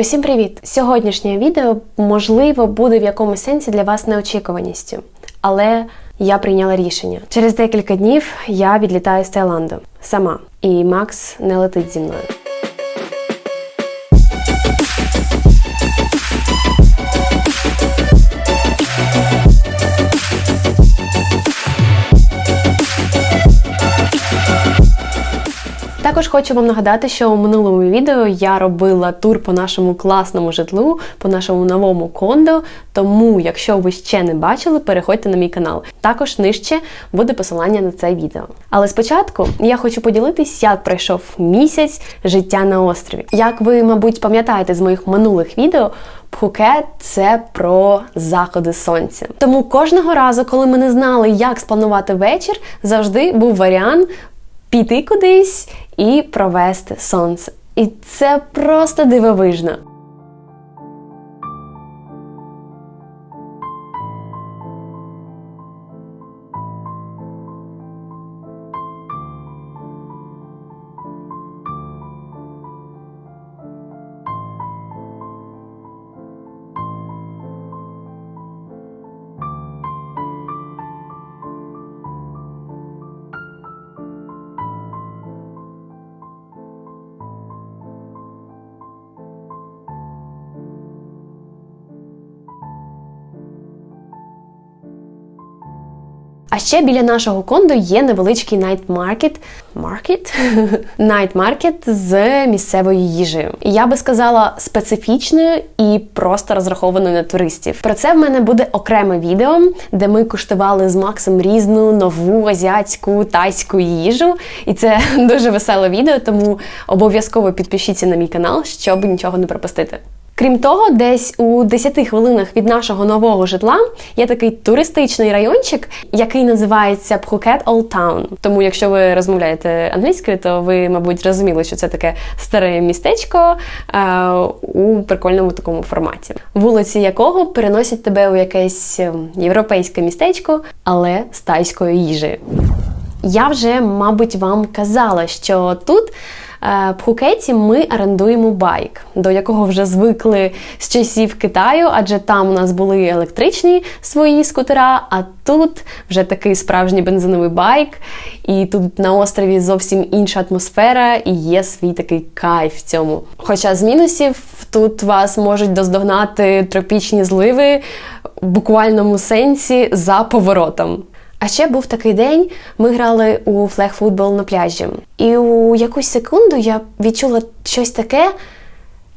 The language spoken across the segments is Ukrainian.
Усім привіт! Сьогоднішнє відео, можливо, буде в якомусь сенсі для вас неочікуваністю, але я прийняла рішення. Через декілька днів я відлітаю з Таїланду сама, і Макс не летить зі мною. Також хочу вам нагадати, що у минулому відео я робила тур по нашому класному житлу, по нашому новому кондо. Тому, якщо ви ще не бачили, переходьте на мій канал. Також нижче буде посилання на це відео. Але спочатку я хочу поділитись, як пройшов місяць життя на острові. Як ви, мабуть, пам'ятаєте з моїх минулих відео. Пхукет це про заходи сонця. Тому кожного разу, коли ми не знали, як спланувати вечір, завжди був варіант піти кудись і провести сонце. І це просто дивовижно. А ще біля нашого кондо є невеличкий найт маркет. Маркет? Найт маркет з місцевою їжею. І я би сказала специфічною і просто розрахованою на туристів. Про це в мене буде окреме відео, де ми куштували з Максом різну нову азіатську тайську їжу. І це дуже веселе відео, тому обов'язково підпишіться на мій канал, щоб нічого не пропустити. Крім того, десь у 10 хвилинах від нашого нового житла є такий туристичний райончик, який називається Phuket Old Town. Тому, якщо ви розмовляєте англійською, то ви, мабуть, зрозуміли, що це таке старе містечко е, у прикольному такому форматі, вулиці якого переносять тебе у якесь е, європейське містечко, але з тайською їжею. Я вже, мабуть, вам казала, що тут. Е, Пхукеті ми орендуємо байк, до якого вже звикли з часів Китаю, адже там у нас були електричні свої скутера, а тут вже такий справжній бензиновий байк. І тут на острові зовсім інша атмосфера і є свій такий кайф в цьому. Хоча з мінусів тут вас можуть доздогнати тропічні зливи в буквальному сенсі за поворотом. А ще був такий день, ми грали у флег-футбол на пляжі. І у якусь секунду я відчула щось таке,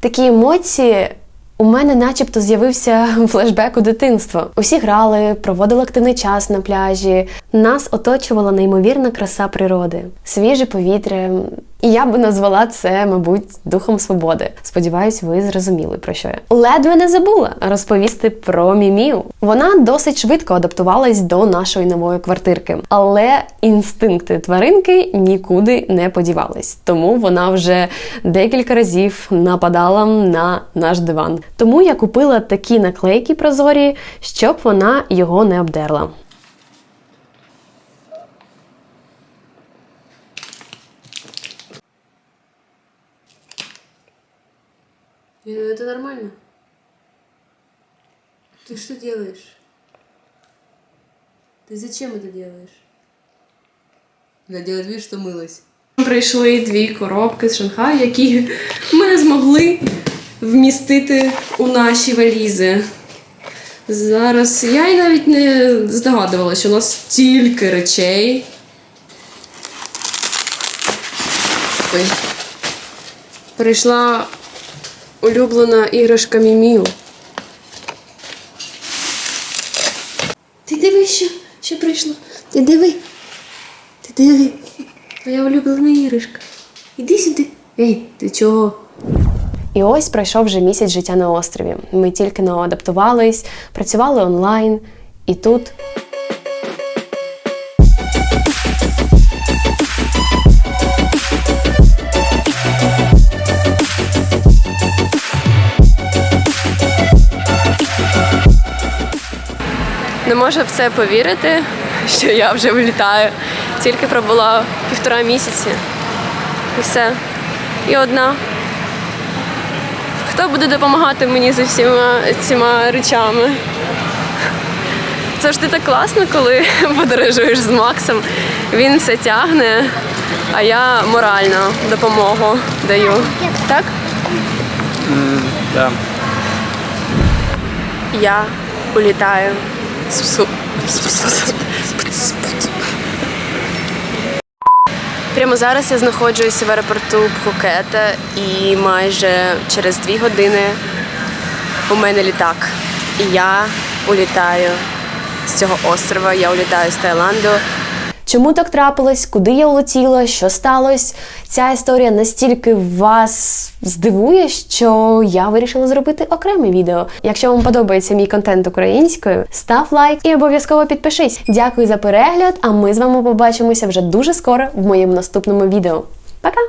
такі емоції. У мене начебто з'явився флешбек у дитинство. Усі грали, проводили активний час на пляжі. Нас оточувала неймовірна краса природи, свіже повітря. І я би назвала це, мабуть, духом свободи. Сподіваюсь, ви зрозуміли про що я. Ледве не забула розповісти про Мімію. Вона досить швидко адаптувалась до нашої нової квартирки, але інстинкти тваринки нікуди не подівались. Тому вона вже декілька разів нападала на наш диван. Тому я купила такі наклейки прозорі, щоб вона його не обдерла. Это нормально? Ты что делаешь? Ты зачем это делаешь? Она делает вид, что мылась. Прийшли дві коробки з Шанхаю, які ми не змогли вмістити у наші валізи. Зараз я й навіть не здогадувалася, що у нас стільки речей. Ой. Прийшла улюблена іграшка Мімію. Ти диви, що, що прийшло. Ти диви. Ти диви. Твоя улюблена іграшка. Іди сюди. Ей, ти чого? І ось пройшов вже місяць життя на острові. Ми тільки но адаптувались, працювали онлайн, і тут. Можу в це повірити, що я вже вилітаю. Тільки пробула півтора місяці. І все. І одна Хто буде допомагати мені з всіма цими речами? Завжди так класно, коли подорожуєш з Максом. Він все тягне, а я морально допомогу даю. Так? Да. Я улітаю. Прямо зараз я знаходжуся в аеропорту Пхукета і майже через дві години у мене літак. І я улітаю з цього острова, я улітаю з Таїланду. Чому так трапилось? Куди я улетіла? Що сталося? Ця історія настільки вас здивує, що я вирішила зробити окреме відео. Якщо вам подобається мій контент українською, став лайк і обов'язково підпишись. Дякую за перегляд, а ми з вами побачимося вже дуже скоро в моєму наступному відео. Пока!